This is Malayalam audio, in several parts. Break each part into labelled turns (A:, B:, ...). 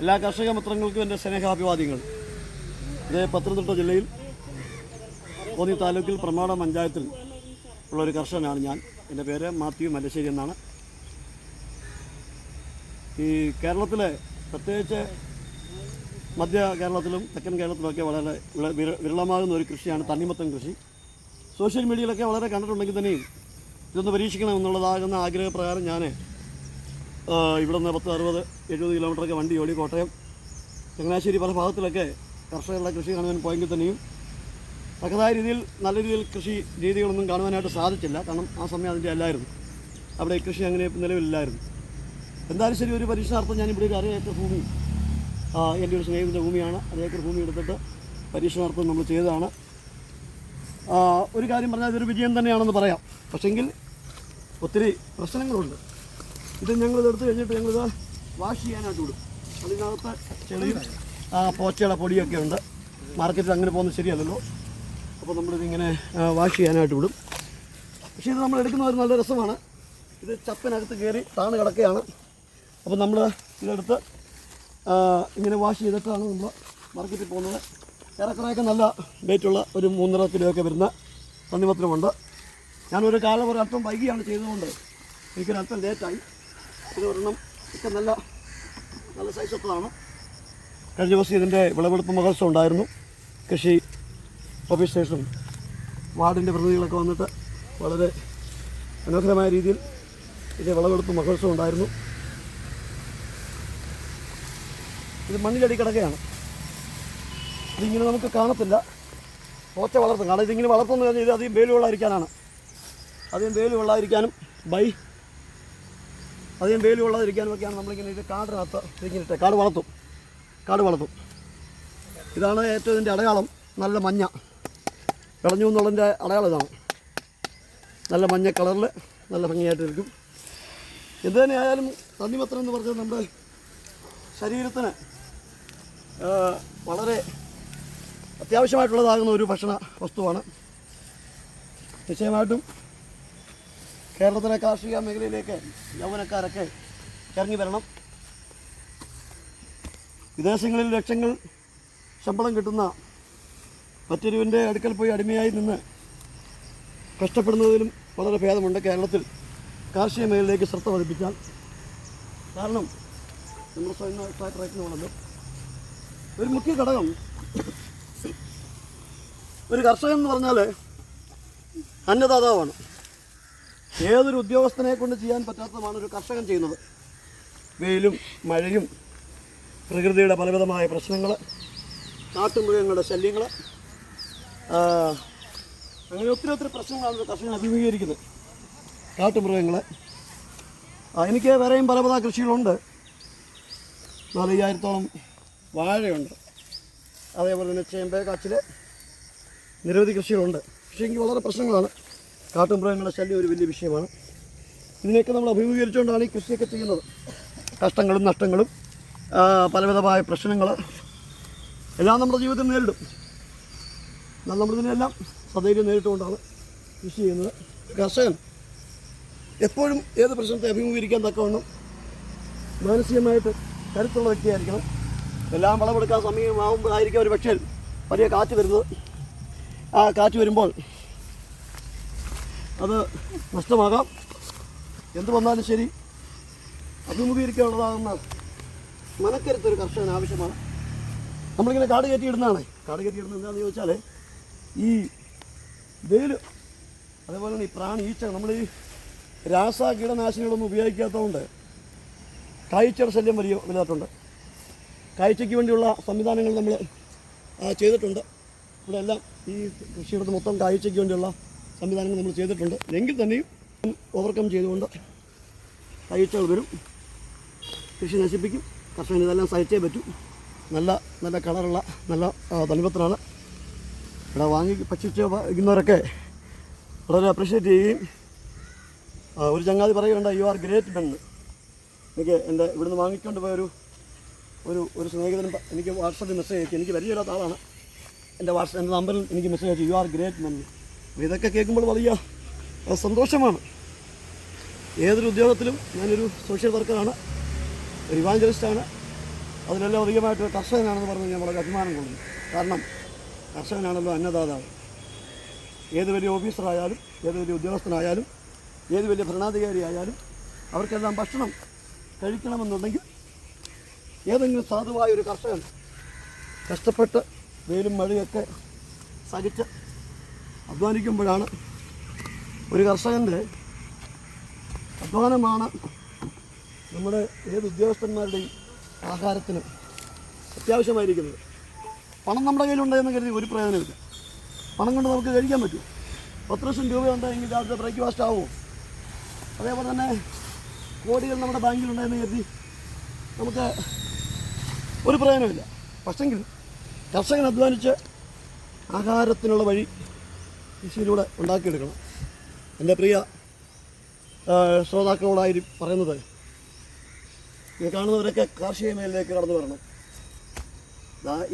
A: എല്ലാ കർഷക മിത്രങ്ങൾക്കും എന്റെ സ്നേഹാഭിവാദ്യങ്ങൾ. ഇത് പത്തനംതിട്ട ജില്ലയിൽ കോന്നി താലൂക്കിൽ പ്രമാണ പഞ്ചായത്തിൽ ഉള്ള ഒരു കർഷകനാണ് ഞാൻ. എന്റെ പേര് മാത്യു മല്ലശ്ശേരി എന്നാണ്. ഈ കേരളത്തിലെ പ്രത്യേകിച്ച് മധ്യ കേരളത്തിലും തെക്കൻ കേരളത്തിലുമൊക്കെ വളരെ വിരളമാകുന്ന ഒരു കൃഷിയാണ് തണ്ണിമത്തൻ കൃഷി. സോഷ്യൽ മീഡിയയിലൊക്കെ വളരെ കണ്ടിട്ടുണ്ടെങ്കിൽ തന്നെയും ഇതൊന്ന് പരീക്ഷിക്കണം എന്നുള്ളതാകുന്ന ആഗ്രഹപ്രകാരം ഞാൻ ഇവിടെ നിന്ന് പത്ത് അറുപത് എഴുപത് കിലോമീറ്ററൊക്കെ വണ്ടി ഓടി കോട്ടയം. ചങ്ങനാശ്ശേരി പല ഭാഗത്തിലൊക്കെ കർഷകരുടെ കൃഷി കാണുവാൻ പോയെങ്കിൽ തന്നെയും തക്കതായ രീതിയിൽ നല്ല രീതിയിൽ കൃഷി രീതികളൊന്നും കാണുവാനായിട്ട് സാധിച്ചില്ല. കാരണം ആ സമയം അതിന്റെ അല്ലായിരുന്നു. അവിടെ കൃഷി അങ്ങനെ നിലവിലില്ലായിരുന്നു. എന്തായാലും ശരി ഒരു പരീക്ഷണാർത്ഥം ഞാൻ ഇവിടെ ഒരു അര ഏക്കർ ഭൂമി എന്റെ ഒരു സ്നേഹിതന്റെ ഭൂമിയാണ്. അര ഏക്കർ ഭൂമി എടുത്തിട്ട് പരീക്ഷണാർത്ഥം നമ്മൾ ചെയ്തതാണ്. ഒരു കാര്യം പറഞ്ഞാൽ ഇതൊരു വിജയം തന്നെയാണെന്ന് പറയാം. പക്ഷെങ്കിൽ ഒത്തിരി പ്രശ്നങ്ങളുണ്ട്. ഇത് ഞങ്ങൾ എടുത്തു കഴിഞ്ഞിട്ട് ഞങ്ങളിത് വാഷ് ചെയ്യാനായിട്ട് വിടും. അതിനകത്ത് ചെളിയും ആ, പോച്ചയുടെ പൊടിയൊക്കെ ഉണ്ട്. മാർക്കറ്റിൽ അങ്ങനെ പോകുന്നത് ശരിയല്ലല്ലോ. അപ്പോൾ നമ്മളിതിങ്ങനെ വാഷ് ചെയ്യാനായിട്ട് വിടും. പക്ഷേ ഇത് നമ്മൾ എടുക്കുന്ന ഒരു നല്ല രസമാണ്. ഇത് ചപ്പിനകത്ത് കയറി താണ് കിടക്കുകയാണ്. അപ്പോൾ നമ്മൾ ഇതെടുത്ത് ഇങ്ങനെ വാഷ് ചെയ്തിട്ടാണ് നമ്മൾ മാർക്കറ്റിൽ പോകുന്നത്. ഏറെക്കുറെയൊക്കെ നല്ല വെയിറ്റുള്ള ഒരു മൂന്നര കിലോയൊക്കെ വരുന്ന തണ്ണിമത്തനമുണ്ട് ഞാനൊരു കാലം ഒരു അല്പം വൈകിയാണ് ചെയ്തതുകൊണ്ട് എനിക്കൊരു അല്പം ലേറ്റായി ഇത് ഒരെണ്ണം ഒക്കെ നല്ല നല്ല സൈസൊത്തതാണ് കഴിഞ്ഞ ദിവസം ഇതിന്റെ വിളവെടുപ്പ് മഹോത്സവം ഉണ്ടായിരുന്നു. കൃഷി ഓഫീസേഴ്സും വാർഡിന്റെ പ്രതിനിധികളൊക്കെ വന്നിട്ട് വളരെ മനോഹരമായ രീതിയിൽ ഇത് വിളവെടുപ്പ് മഹോത്സവം ഉണ്ടായിരുന്നു. ഇത് മണ്ണിലടി കിടക്കുകയാണ്. ഇതിങ്ങനെ നമുക്ക് കാണത്തില്ല. ഓച്ച വളർത്തും. കാരണം ഇതിങ്ങനെ വളർത്തുന്നു കഴിഞ്ഞാൽ ഇത് അധികം വെയിൽ കൊള്ളാതിരിക്കാനാണ് അധികം കൊള്ളാതിരിക്കാനും ബൈ അധികം വെയിൽ കൊള്ളാതിരിക്കാനും ഒക്കെയാണ് നമ്മളിങ്ങനെ ഇത് കാടിനകത്ത് ഇതിങ്ങനെ ഇട്ട് കാട് വളർത്തും. കാട് വളർത്തും. ഇതാണ് ഏറ്റവും ഇതിന്റെ അടയാളം. നല്ല മഞ്ഞ. വിളഞ്ഞു എന്നുള്ളതിന്റെ അടയാളം ഇതാണ്. നല്ല മഞ്ഞ കളറിൽ നല്ല ഭംഗിയായിട്ട് ഇരിക്കും. എന്ത് തന്നെ ആയാലും തണ്ണിമത്തനം എന്ന് പറഞ്ഞാൽ നമ്മുടെ ശരീരത്തിന് വളരെ അത്യാവശ്യമായിട്ടുള്ളതാകുന്ന ഒരു ഭക്ഷണ വസ്തുവാണ്. നിശ്ചയമായിട്ടും കേരളത്തിലെ കാർഷിക മേഖലയിലേക്ക് യൗവനക്കാരൊക്കെ ഇറങ്ങി വരണം. വിദേശങ്ങളിൽ ലക്ഷങ്ങൾ ശമ്പളം കിട്ടുന്ന മറ്റൊരുവിന്റെ അടുക്കൽ പോയി അടിമയായി നിന്ന് കഷ്ടപ്പെടുന്നതിലും വളരെ ഭേദമുണ്ട് കേരളത്തിൽ കാർഷിക മേഖലയിലേക്ക് ശ്രദ്ധ പതിപ്പിച്ചാൽ. കാരണം നമ്മുടെ സ്വയം ട്രാക്ടറായിട്ടുള്ളത് ഒരു മുഖ്യ ഘടകം ഒരു കർഷകൻ എന്ന് പറഞ്ഞാൽ അന്നദാതാവാണ്. ഏതൊരു ഉദ്യോഗസ്ഥനെ കൊണ്ട് ചെയ്യാൻ പറ്റാത്തതുമാണ് ഒരു കർഷകൻ ചെയ്യുന്നത്. വെയിലും മഴയും പ്രകൃതിയുടെ പലവിധമായ പ്രശ്നങ്ങൾ കാട്ടുമൃഗങ്ങളുടെ ശല്യങ്ങൾ അങ്ങനെ ഒത്തിരി ഒത്തിരി പ്രശ്നങ്ങളാണ് ഒരു കർഷകൻ അഭിമുഖീകരിക്കുന്നത്. കാട്ടുമൃഗങ്ങൾ എനിക്ക് വേറെയും പല പല കൃഷികളുണ്ട്. നാലയ്യായിരത്തോളം വാഴയുണ്ട്. അതേപോലെ തന്നെ ചേമ്പ് കാച്ചിൽ നിരവധി കൃഷികളുണ്ട്. പക്ഷേ എനിക്ക് വളരെ പ്രശ്നങ്ങളാണ്. കാട്ടുമൃഗങ്ങളുടെ ശല്യം ഒരു വലിയ വിഷയമാണ്. ഇതിനെയൊക്കെ നമ്മൾ അഭിമുഖീകരിച്ചുകൊണ്ടാണ് ഈ കൃഷിയൊക്കെ ചെയ്യുന്നത്. കഷ്ടങ്ങളും നഷ്ടങ്ങളും പലവിധമായ പ്രശ്നങ്ങൾ എല്ലാം നമ്മുടെ ജീവിതത്തിൽ നേരിടും. എന്നാൽ നമ്മളിതിനെല്ലാം സധൈര്യം നേരിട്ടുകൊണ്ടാണ് കൃഷി ചെയ്യുന്നത്. കർഷകൻ എപ്പോഴും ഏത് പ്രശ്നത്തെ അഭിമുഖീകരിക്കാൻ തക്കവണ്ണം മാനസികമായിട്ട് കരുത്തുള്ള വ്യക്തിയായിരിക്കണം. എല്ലാം വളമെടുക്കാൻ സമയമാകുമ്പോഴായിരിക്കും ഒരു പക്ഷേ വലിയ കാറ്റ് വരുന്നത്. ആ കാറ്റ് വരുമ്പോൾ അത് നഷ്ടമാകാം. എന്ത് വന്നാലും ശരി. അഭിമുഖീകരിക്കാനുള്ളതാകുന്ന മനക്കരുത്ത് ഒരു കർഷകന് ആവശ്യമാണ്. നമ്മളിങ്ങനെ കാട് കയറ്റിയിടുന്നതാണ് കാട് കയറ്റിയിടുന്നത് എന്താണെന്ന് ചോദിച്ചാൽ ഈ വെയിൽ അതേപോലെ തന്നെ ഈ പ്രാണി ഈച്ച നമ്മൾ ഈ രാസ കീടനാശിനികളൊന്നും ഉപയോഗിക്കാത്തതുകൊണ്ട് കാഴ്ചയുടെ ശല്യം വലിയ വലുതായിട്ടുണ്ട് കാഴ്ചയ്ക്ക് വേണ്ടിയുള്ള സംവിധാനങ്ങൾ നമ്മൾ ചെയ്തിട്ടുണ്ട്. ഇവിടെ എല്ലാം ഈ കൃഷിയിടത്ത് മൊത്തം കാഴ്ചയ്ക്ക് വേണ്ടിയുള്ള സംവിധാനങ്ങൾ നമ്മൾ ചെയ്തിട്ടുണ്ട്. എങ്കിൽ തന്നെയും ഓവർകം ചെയ്തുകൊണ്ട് കാഴ്ചകൾ വരും കൃഷി നശിപ്പിക്കും. കർഷകന് ഇതെല്ലാം സഹിച്ചേ പറ്റും. നല്ല നല്ല കളറുള്ള നല്ല തണിപത്രമാണ് ഇവിടെ വാങ്ങി ഭക്ഷിച്ച് വയ്ക്കുന്നവരൊക്കെ വളരെ അപ്രീഷിയേറ്റ് ചെയ്യുകയും ഒരു ചങ്ങാതി പറയുകയുണ്ട് യു ആർ ഗ്രേറ്റ് മെൻ എനിക്ക് എന്റെ ഇവിടുന്ന് വാങ്ങിക്കൊണ്ട് പോയ ഒരു ഒരു സ്നേഹിതനും എനിക്ക് വാട്സപ്പിൽ മെസ്സേജ് അയച്ചു. എനിക്ക് പരിചയമില്ലാത്ത ആളാണ്. എന്റെ വാട്സപ്പ് എന്റെ നമ്പറിൽ എനിക്ക് മെസ്സേജ് അയച്ചു. യു ആർ ഗ്രേറ്റ് മെൻ ഇതൊക്കെ കേൾക്കുമ്പോൾ വലിയ സന്തോഷമാണ്. ഏതൊരു ഉദ്യോഗത്തിലും ഞാനൊരു സോഷ്യൽ വർക്കറാണ് ഒരു ഇവാഞ്ചലിസ്റ്റാണ്. അതിലെല്ലാം അധികമായിട്ട് കർഷകനാണെന്ന് പറഞ്ഞ് ഞാൻ വളരെ അഭിമാനം കൊള്ളുന്നു. കാരണം കർഷകനാണല്ലോ അന്നദാതാവ്. ഏത് വലിയ ഓഫീസറായാലും ഏത് വലിയ ഉദ്യോഗസ്ഥനായാലും ഏത് വലിയ ഭരണാധികാരി ആയാലും അവർക്കെല്ലാം ഭക്ഷണം കഴിക്കണമെന്നുണ്ടെങ്കിൽ ഏതെങ്കിലും സാധുവായ ഒരു കർഷകൻ കഷ്ടപ്പെട്ട് വെയിലും മഴയൊക്കെ സഹിച്ച് അധ്വാനിക്കുമ്പോഴാണ് ഒരു കർഷകന്റെ അധ്വാനമാണ് നമ്മുടെ ഏത് ഉദ്യോഗസ്ഥന്മാരുടെയും ആഹാരത്തിന് അത്യാവശ്യമായിരിക്കുന്നത്. പണം നമ്മുടെ കയ്യിലുണ്ടെന്ന് കരുതി ഒരു പ്രയോജനമില്ല പണം കൊണ്ട് നമുക്ക് കഴിക്കാൻ പറ്റും. പത്ത് ലക്ഷം രൂപ ഉണ്ടെങ്കിൽ രാവിലത്തെ ബ്രേക്ക്ഫാസ്റ്റ് ആവുമോ? അതേപോലെ തന്നെ കോടികൾ നമ്മുടെ ബാങ്കിലുണ്ടെന്ന് കരുതി നമുക്ക് ഒരു പ്രയോജനമില്ല പക്ഷെങ്കിൽ കർഷകൻ അധ്വാനിച്ച് ആഹാരത്തിനുള്ള വഴി കൃഷിയിലൂടെ ഉണ്ടാക്കിയെടുക്കണം. എന്റെ പ്രിയ ശ്രോതാക്കളോടായി പറയുന്നത് ഇത് കാണുന്നവരൊക്കെ കാർഷിക മേഖലയിലേക്ക് കടന്നു വരണം.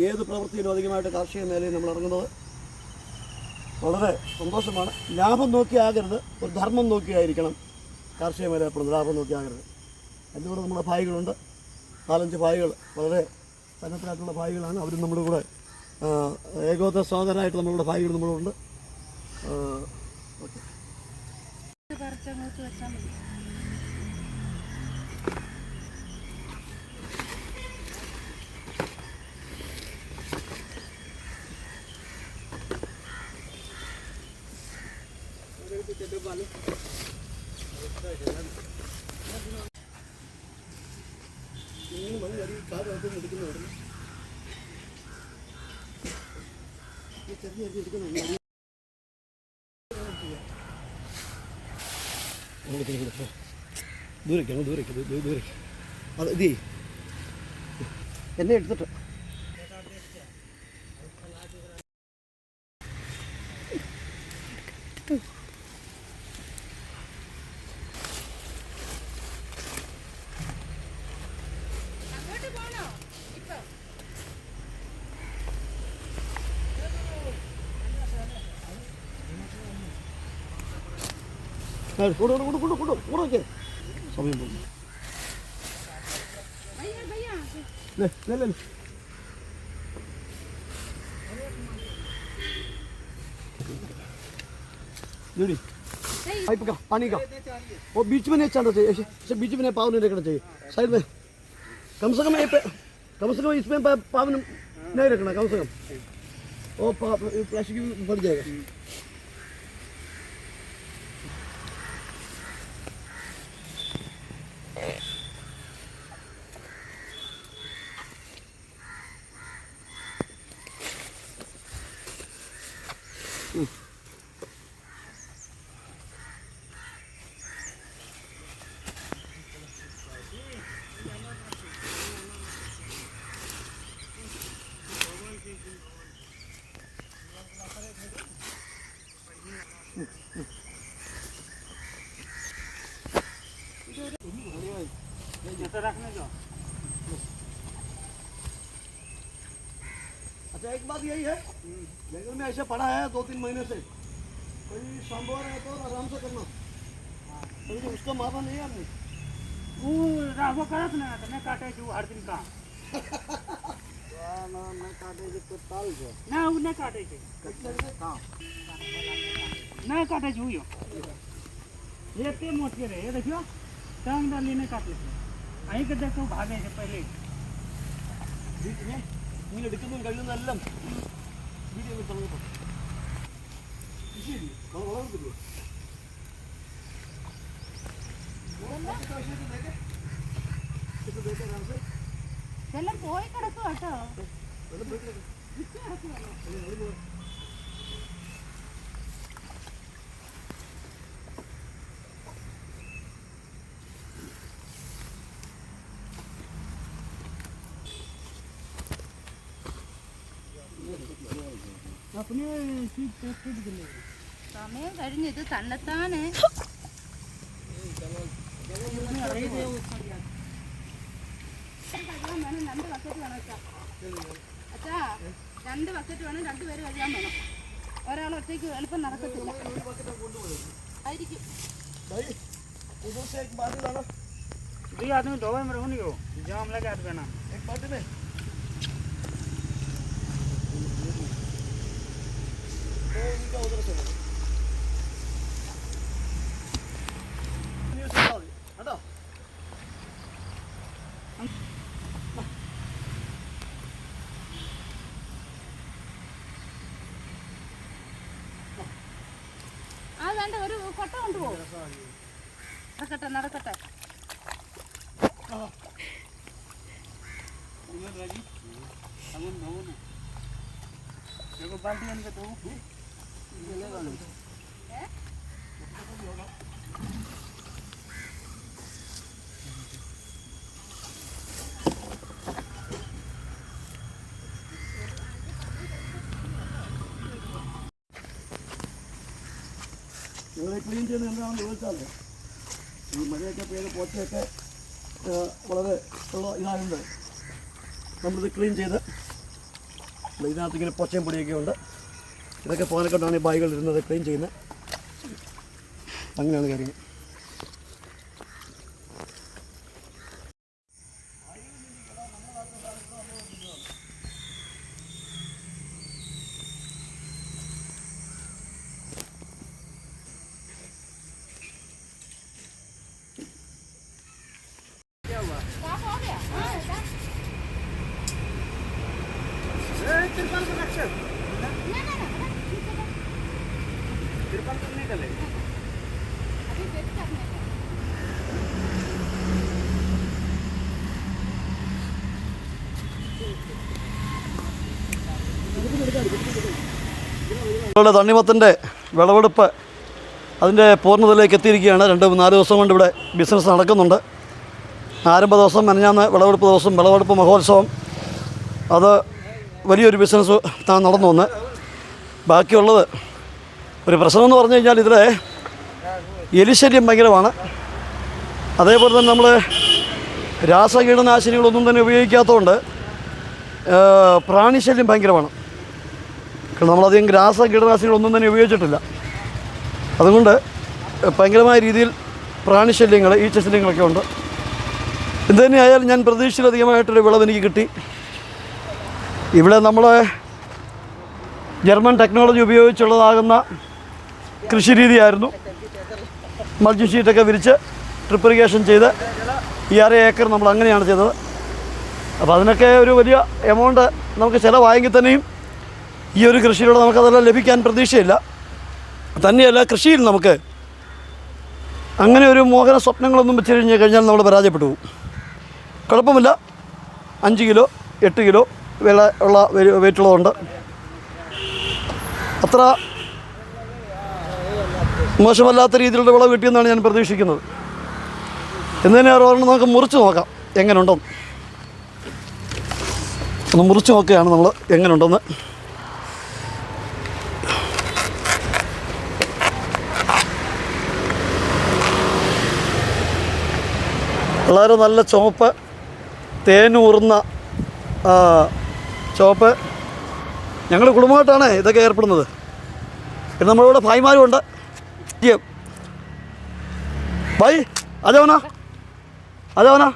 A: ഏത് പ്രവൃത്തിയിലും അധികമായിട്ട് കാർഷിക മേഖലയിൽ നമ്മൾ ഇറങ്ങുന്നത് വളരെ സന്തോഷമാണ്. ലാഭം നോക്കിയാകരുത് ഒരു ധർമ്മം നോക്കിയായിരിക്കണം കാർഷിക മേഖല ഏർപ്പെടുന്നത് ലാഭം നോക്കിയാകരുത് കൂടെ നമ്മുടെ ഭായികളുണ്ട്. നാലഞ്ച് ഭായികൾ വളരെ സന്നദ്ധരായിട്ടുള്ള ഭായികളാണ്. അവരും നമ്മുടെ കൂടെ ഏകോദര സ്വാഗതരായിട്ട് നമ്മളുടെ ഭായികൾ നമ്മളുണ്ട് ആ, ഓക്കെ
B: പറിച്ചങ്ങോട്ട് വെച്ചാൽ മതി
A: നിങ്ങൾ മതി അരി കാട് അകത്തുനിന്ന് എടുക്കുന്നവരുന്നു ഈ ചെറിയ അരി എടുക്കുന്നുണ്ട് ദൂരേക്കാണ് ദൂരേക്ക് ദൂരേക്ക് അത് ഇത്. എന്നെ എടുത്തിട്ട്. ആ, കൂടെ കൂടെ കൂടെ കൂടെ കൂടെ
B: সবই
A: বলবো লে লে লে जुड़ी पाइप का पानी का वो बीच में नहीं चलना चाहिए ऐसे बीच में नहीं पाव नहीं रखना चाहिए साइड में कम से कम ये कम से कम इसमें पाव नहीं रखना कम से कम वो प्लास्टिक बढ़ जाएगा एक बात यही है जंगल में ऐसे पड़ा है दो तीन महीने से। कोई संभव है तो आराम से करना। समझे तो उसका माफा नहीं है आपने
C: वो राहो करत ना तो मैं काटे जो हर दिन काम ना ना काटे जो तो ताल जो। ना वो ना काटे जो कच्चे से काम ना काटे जो यो ये तो ते मोटे रहे ये देखियो। टांग डाली ने काटे थे आई के देखो भागे से पहले।
A: बीच में? ഇങ്ങനെ എടുക്കുന്നതും കഴിയുന്നതെല്ലാം വീഡിയോ തള്ളപ്പോ
B: ഇതെല്ലാം പോയി കിടക്കുക കേട്ടോ.
C: പോയി കിടക്കുക
B: സമയം കഴിഞ്ഞ് ഇത് തന്നെത്താനെ കഴുകാൻ വേണം രണ്ട് ബക്കറ്റ് വേണം അച്ഛാ അച്ഛാ രണ്ട് ബക്കറ്റ് വേണം രണ്ട് പേര് കഴുകാൻ വേണം ഒരാൾ ഒറ്റയ്ക്ക് എളുപ്പം നടക്കത്തില്ല ആയിരിക്കും
A: भाई उधर से एक बात लाना
C: दो आदमी दो में रहूँ नहीं हो जाम लगा देना
A: കേട്ടോ
B: ആ വേണ്ട ഒരു കൊട്ട കൊണ്ടുപോകും. നടക്കട്ടെ നടക്കട്ടെ.
C: അങ്ങനെ പോകുന്നു ബാണ്ടി കണ്ടു
A: നിങ്ങൾ ക്ലീൻ ചെയ്യുന്നത് എന്താണെന്ന് ചോദിച്ചാൽ ഈ മഴയൊക്കെ പെയ്ത് പോച്ചയൊക്കെ വളരെ ഉള്ള ഇതായതുകൊണ്ട് നമ്മളിത് ക്ലീൻ ചെയ്ത് ഇതിനകത്ത് ഇങ്ങനെ പൊച്ചയും പൊടിയൊക്കെ ഉണ്ട്. ഇതൊക്കെ പോകാനൊക്കെയാണ് ഈ ബാഗുകൾ ഇരുന്നത് ക്ലീൻ ചെയ്യുന്നത്. അങ്ങനെയാണ് കാര്യങ്ങൾ. ഇവിടെ തണ്ണിമത്തന്റെ വിളവെടുപ്പ് അതിന്റെ പൂർണതയിലേക്ക് എത്തിയിരിക്കുകയാണ്. രണ്ട് നാല് ദിവസം കൊണ്ട് ഇവിടെ ബിസിനസ് നടക്കുന്നുണ്ട്. ആരംഭ ദിവസം മനഞ്ഞാന്ന് വിളവെടുപ്പ് ദിവസം വിളവെടുപ്പ് മഹോത്സവം. അത് വലിയൊരു ബിസിനസ് നടന്നു വന്ന്. ബാക്കിയുള്ളത് ഒരു പ്രശ്നം എന്ന് പറഞ്ഞു കഴിഞ്ഞാൽ ഇതിലെ എലിശല്യം ഭയങ്കരമാണ്. അതേപോലെ തന്നെ നമ്മൾ രാസകീടനാശിനികളൊന്നും തന്നെ ഉപയോഗിക്കാത്തതുകൊണ്ട് പ്രാണിശല്യം ഭയങ്കരമാണ്. കാരണം നമ്മളധികം രാസ കീടനാശിനികളൊന്നും തന്നെ ഉപയോഗിച്ചിട്ടില്ല. അതുകൊണ്ട് ഭയങ്കരമായ രീതിയിൽ പ്രാണിശല്യങ്ങൾ ഈച്ചശല്യങ്ങളൊക്കെ ഉണ്ട്. എന്ത് തന്നെയായാലും ഞാൻ പ്രതീക്ഷിച്ചിലധികമായിട്ടൊരു വിളവ് എനിക്ക് കിട്ടി. ഇവിടെ നമ്മൾ ജർമ്മൻ ടെക്നോളജി ഉപയോഗിച്ചുള്ളതാകുന്ന കൃഷി രീതിയായിരുന്നു മൾച്ചിങ് ഷീറ്റൊക്കെ വിരിച്ച് ട്രിപ്പ് ഇറിഗേഷൻ ചെയ്ത് ഈ അര ഏക്കർ നമ്മൾ അങ്ങനെയാണ് ചെയ്തത്. അപ്പോൾ അതിനൊക്കെ ഒരു വലിയ എമൗണ്ട് നമുക്ക് ചിലവായെങ്കിൽ തന്നെയും ഈ ഒരു കൃഷിയിലൂടെ നമുക്കതെല്ലാം ലഭിക്കാൻ പ്രതീക്ഷയില്ല. തന്നെയല്ല കൃഷിയിൽ നമുക്ക് അങ്ങനെ ഒരു മോഹന സ്വപ്നങ്ങളൊന്നും വെച്ച് കഴിഞ്ഞ് കഴിഞ്ഞാൽ നമ്മൾ പരാജയപ്പെട്ടു പോകും. കുഴപ്പമില്ല. അഞ്ച് കിലോ എട്ട് കിലോ വില ഉള്ള വെയിറ്റുള്ളതുണ്ട് അത്ര മോശമല്ലാത്ത രീതിയിലുള്ള വിളവ് കിട്ടിയെന്നാണ് ഞാൻ പ്രതീക്ഷിക്കുന്നത്. എന്നതിനെ ഒരെണ്ണം നമുക്ക് മുറിച്ച് നോക്കാം. എങ്ങനെയുണ്ടെന്ന് ഒന്ന് മുറിച്ച് നോക്കുകയാണ് നമ്മൾ എങ്ങനെയുണ്ടെന്ന് വളരെ നല്ല ചുവപ്പ് തേനൂറുന്ന ചുവപ്പ്. ഞങ്ങൾ കുടുംബമായിട്ടാണ് ഇതൊക്കെ ഏർപ്പെടുന്നത്. പിന്നെ നമ്മളിവിടെ ये भाई आ जाओ ना आ जाओ ना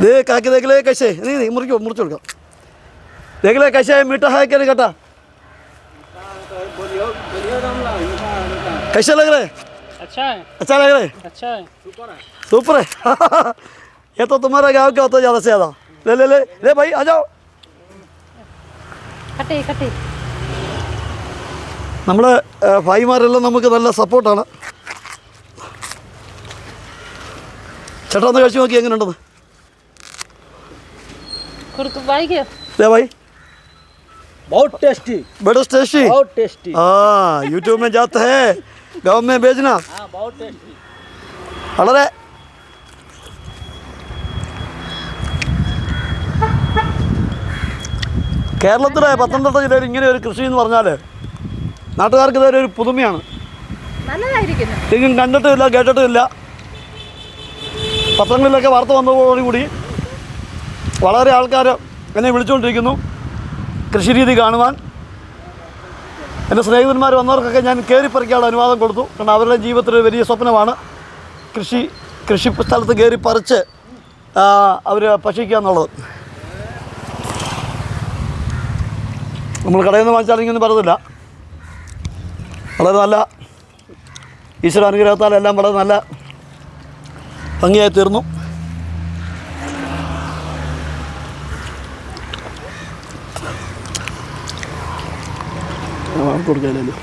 A: देख आके देख ले कैसे नहीं नहीं मुर्गी मुर्च उड़ देख ले कैसे मीठा है क्या घटा कैसे लग रहे
C: अच्छा है
A: अच्छा लग रहे
C: अच्छा है
A: सुपर है सुपर है ये तो तुम्हारा गाँव क्या होता है ज़्यादा से ज़्यादा ले ले ले ले भाई आ जाओ
B: कटे कटे
A: നമ്മൾ ഭായിമാരെല്ലാം നമുക്ക് നല്ല സപ്പോർട്ടാണ് ചേട്ടാ ഒന്ന് കഴിച്ചു നോക്കി എങ്ങനെയുണ്ടെന്ന്
B: കൊടുക്കും വായിക്കോ
A: ले भाई
C: बहुत टेस्टी
A: बड़ा टेस्टी
C: बहुत टेस्टी
A: हाँ यूट्यूब में जाते हैं गाँव में भेजना
C: हाँ बहुत टेस्टी
A: വളരെ കേരളത്തിലെ പത്തനംതിട്ട ജില്ലയിൽ ഇങ്ങനെ ഒരു കൃഷി എന്ന് പറഞ്ഞാൽ നാട്ടുകാർക്ക് ഇതൊരു ഒരു പുതുമയാണ്.
B: തെങ്ങും
A: എങ്ങും കേട്ടിട്ടില്ല പത്രങ്ങളിലൊക്കെ വാർത്ത വന്നതോടുകൂടി വളരെ ആൾക്കാർ എന്നെ വിളിച്ചുകൊണ്ടിരിക്കുന്നു. കൃഷി രീതി കാണുവാൻ. എന്റെ സ്നേഹിതന്മാർ വന്നവർക്കൊക്കെ ഞാൻ കയറിപ്പറിക്കാനുള്ള അനുവാദം കൊടുത്തു. കാരണം അവരുടെ ജീവിതത്തിൽ വലിയ സ്വപ്നമാണ്. കൃഷി കൃഷി സ്ഥലത്ത് കയറി പറിച്ച് അവർ ഭക്ഷിക്കുക എന്നുള്ളത്. നമ്മൾ കടയിൽ നിന്ന് വാങ്ങിച്ചാലെങ്കിൽ പറയത്തില്ല വളരെ നല്ല ഈശ്വര അനുഗ്രഹത്താൽ എല്ലാം വളരെ നല്ല ഭംഗിയായി തീർന്നു
C: കൊടുക്കാനല്ലോ